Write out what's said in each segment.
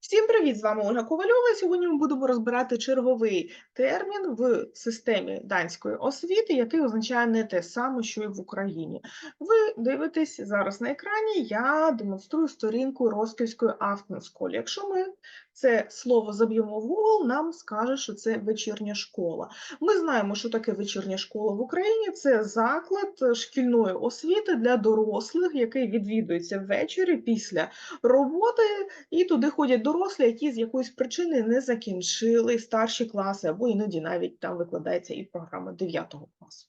Всім привіт! З вами Ольга Ковальова. Сьогодні ми будемо розбирати черговий термін в системі данської освіти, який означає не те саме, що і в Україні. Ви дивитесь зараз на екрані. Я демонструю сторінку Роскільської автосколі. Якщо ми це слово заб'ємо в Google, нам скаже, що це вечірня школа. Ми знаємо, що таке вечірня школа в Україні. Це заклад шкільної освіти для дорослих, який відвідується ввечері після роботи, і туди ходять дорослі, які з якоїсь причини не закінчили старші класи, або іноді навіть там викладається і програма 9 класу.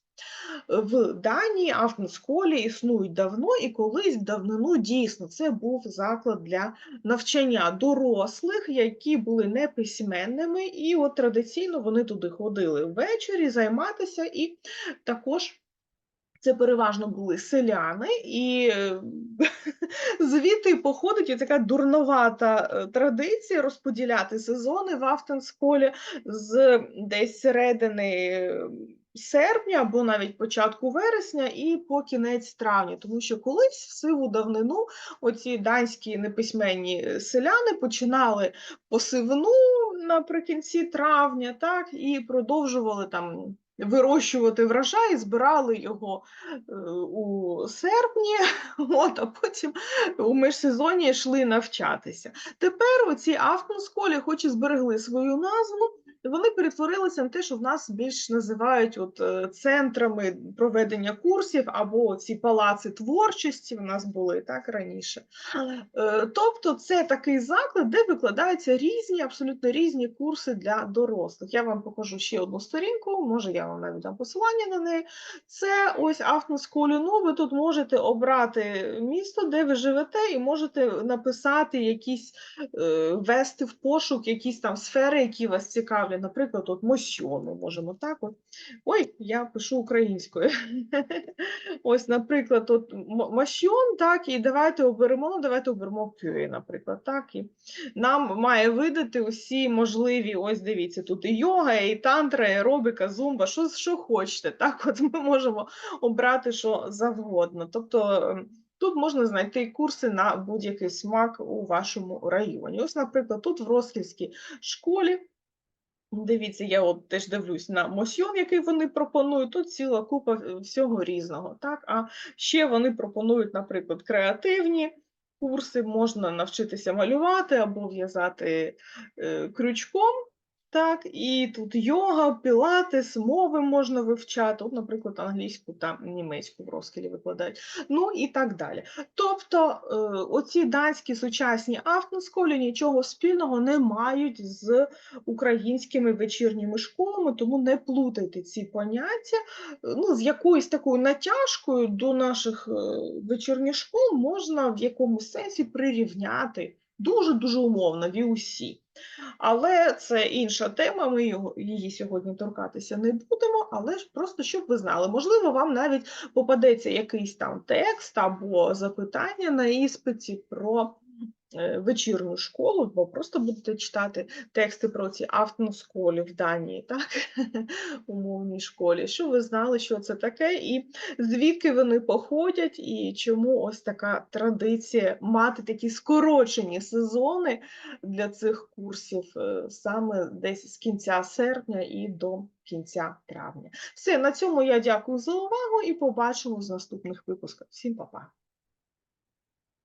В Данії автосколі існують давно, і колись в давнину дійсно це був заклад для навчання дорослих, які були неписьменними, і от традиційно вони туди ходили ввечері займатися, і також це переважно були селяни, і е, звідти походить і така дурновата е, традиція розподіляти сезони в автосколі з десь середини. е, Серпня або навіть початку вересня і по кінець травня, тому що колись в сиву давнину оці данські неписьменні селяни починали посивну наприкінці травня, так і продовжували там вирощувати врожай, збирали його е, у серпні, от, а потім у межсезоні йшли навчатися. Тепер оці автонсколі, хоч і зберегли свою назву, вони перетворилися на те, що в нас більш називають от, е, центрами проведення курсів або ці палаци творчості в нас були так раніше. Е, Тобто це такий заклад, де викладаються різні, абсолютно різні курси для дорослих. Я вам покажу ще одну сторінку, може я вам навіть дам посилання на неї. Це ось. Ну, ви тут можете обрати місто, де ви живете, і можете написати якісь, е, ввести в пошук якісь там сфери, які вас цікавлять. Наприклад, от Мосьон, ми можемо так. От. Ой, я пишу українською. Ось, наприклад, от М- Мосьон, так, і давайте оберемо, ну, давайте оберемо Кюї, наприклад, так. І нам має видати усі можливі, ось дивіться, тут і йога, і тантра, і аеробіка, зумба, що, що хочете. Так, от ми можемо обрати що завгодно. Тобто ем, тут можна знайти курси на будь-який смак у вашому районі. Ось, наприклад, тут в Роскільській школі. Дивіться, я от теж дивлюсь на мосьйон, який вони пропонують. Тут ціла купа е, всього різного. Так? А ще вони пропонують, наприклад, креативні курси, можна навчитися малювати або в'язати е, крючком. Так, і тут йога, пілатес, мови можна вивчати, от, наприклад, англійську та німецьку в розкілі викладають, ну і так далі. Тобто е, оці данські сучасні автосколі нічого спільного не мають з українськими вечірніми школами, тому не плутайте ці поняття. Е, Ну, з якоюсь такою натяжкою до наших е, вечірніх школ можна в якомусь сенсі прирівняти дуже-дуже умовно VUC. Але це інша тема, ми його, її сьогодні торкатися не будемо, але ж просто щоб ви знали, можливо, вам навіть попадеться якийсь там текст або запитання на іспиті про вечірню школу, бо просто будете читати тексти про ці автосколі в Данії, так? умовній школі, щоб ви знали, що це таке, і звідки вони походять, і чому ось така традиція мати такі скорочені сезони для цих курсів е, саме десь з кінця серпня і до кінця травня. Все, на цьому я дякую за увагу і побачимо в наступних випусках. Всім па-па!